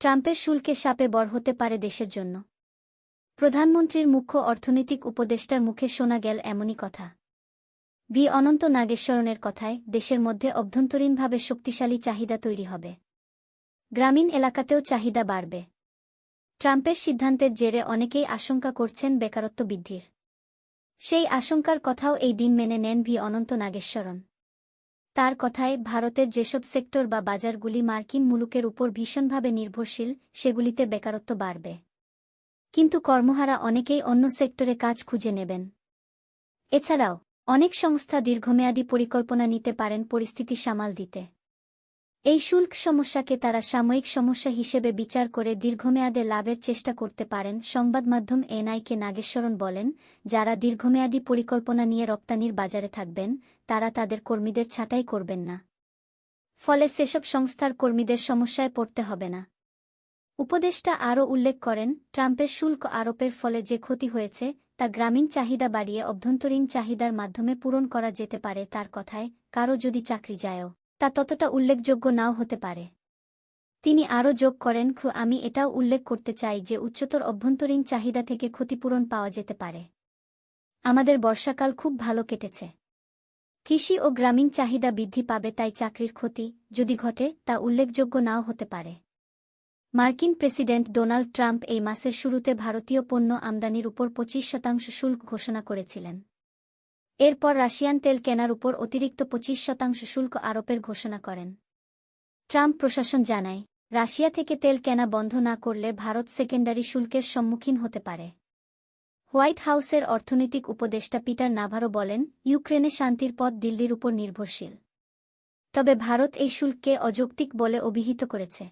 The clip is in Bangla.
ট্রাম্পের শুল্কে সাপে বর হতে পারে দেশের জন্য। প্রধানমন্ত্রীর মুখ্য অর্থনৈতিক উপদেষ্টার মুখে শোনা গেল এমনই কথা। ভি অনন্ত নাগেশ্বরণের কথায় দেশের মধ্যে অভ্যন্তরীণভাবে শক্তিশালী চাহিদা তৈরি হবে। গ্রামীণ এলাকাতেও চাহিদা বাড়বে। ট্রাম্পের সিদ্ধান্তের জেরে অনেকেই আশঙ্কা করছেন বেকারত্ব বৃদ্ধির। সেই আশঙ্কার কথাও এই দিন মেনে নেন ভি অনন্ত নাগেশ্বরণ তার কথায় ভারতের যেসব সেক্টর বা বাজারগুলি মার্কিন মুলুকের উপর ভীষণভাবে নির্ভরশীল, সেগুলিতে বেকারত্ব বাড়বে। কিন্তু কর্মহারা অনেকেই অন্য সেক্টরে কাজ খুঁজে নেবেন। এছাড়াও, অনেক সংস্থা দীর্ঘমেয়াদী পরিকল্পনা নিতে পারেন পরিস্থিতি সামাল দিতে। এই শুল্ক সমস্যাকে তারা সাময়িক সমস্যা হিসেবে বিচার করে দীর্ঘমেয়াদে লাভের চেষ্টা করতে পারেন, সংবাদ সংবাদমাধ্যম এনআইকে নাগেশ্বরণ বলেন, যারা দীর্ঘমেয়াদী পরিকল্পনা নিয়ে রপ্তানির বাজারে থাকবেন, তারা তাদের কর্মীদের ছাঁটাই করবেন না। ফলে সেসব সংস্থার কর্মীদের সমস্যায় পড়তে হবে না। উপদেষ্টা আরও উল্লেখ করেন, ট্রাম্পের শুল্ক আরোপের ফলে যে ক্ষতি হয়েছে, তা গ্রামীণ চাহিদা বাড়িয়ে অভ্যন্তরীণ চাহিদার মাধ্যমে পূরণ করা যেতে পারে তার কথায়, কারও যদি চাকরি যায়ও। তা ততটা উল্লেখযোগ্য নাও হতে পারে। তিনি আরও যোগ করেন, খু, আমি এটাও উল্লেখ করতে চাই যে উচ্চতর অভ্যন্তরীণ চাহিদা থেকে ক্ষতিপূরণ পাওয়া যেতে পারে। আমাদের বর্ষাকাল খুব ভালো কেটেছে। কৃষি ও গ্রামীণ চাহিদা বৃদ্ধি পাবে, তাই চাকরির ক্ষতি যদি ঘটে, তা উল্লেখযোগ্য নাও হতে পারে। মার্কিন প্রেসিডেন্ট ডোনাল্ড ট্রাম্প এই মাসের শুরুতে ভারতীয় পণ্য আমদানির উপর পঁচিশ শতাংশ শুল্ক ঘোষণা করেছিলেন। এরপর রাশিয়ান তেল কেনার উপর অতিরিক্ত পঁচিশ শতাংশ শুল্ক আরোপের ঘোষণা করেন। ট্রাম্প প্রশাসন জানায়, রাশিয়া থেকে তেল কেনা বন্ধ না করলে ভারত সেকেন্ডারি শুল্কের সম্মুখীন হতে পারে। হোয়াইট হাউসের অর্থনৈতিক উপদেষ্টা পিটার নাভারো বলেন, ইউক্রেনে শান্তির পথ দিল্লির উপর নির্ভরশীল। তবে ভারত এই শুল্ককে অযৌক্তিক বলে অভিহিত করেছে।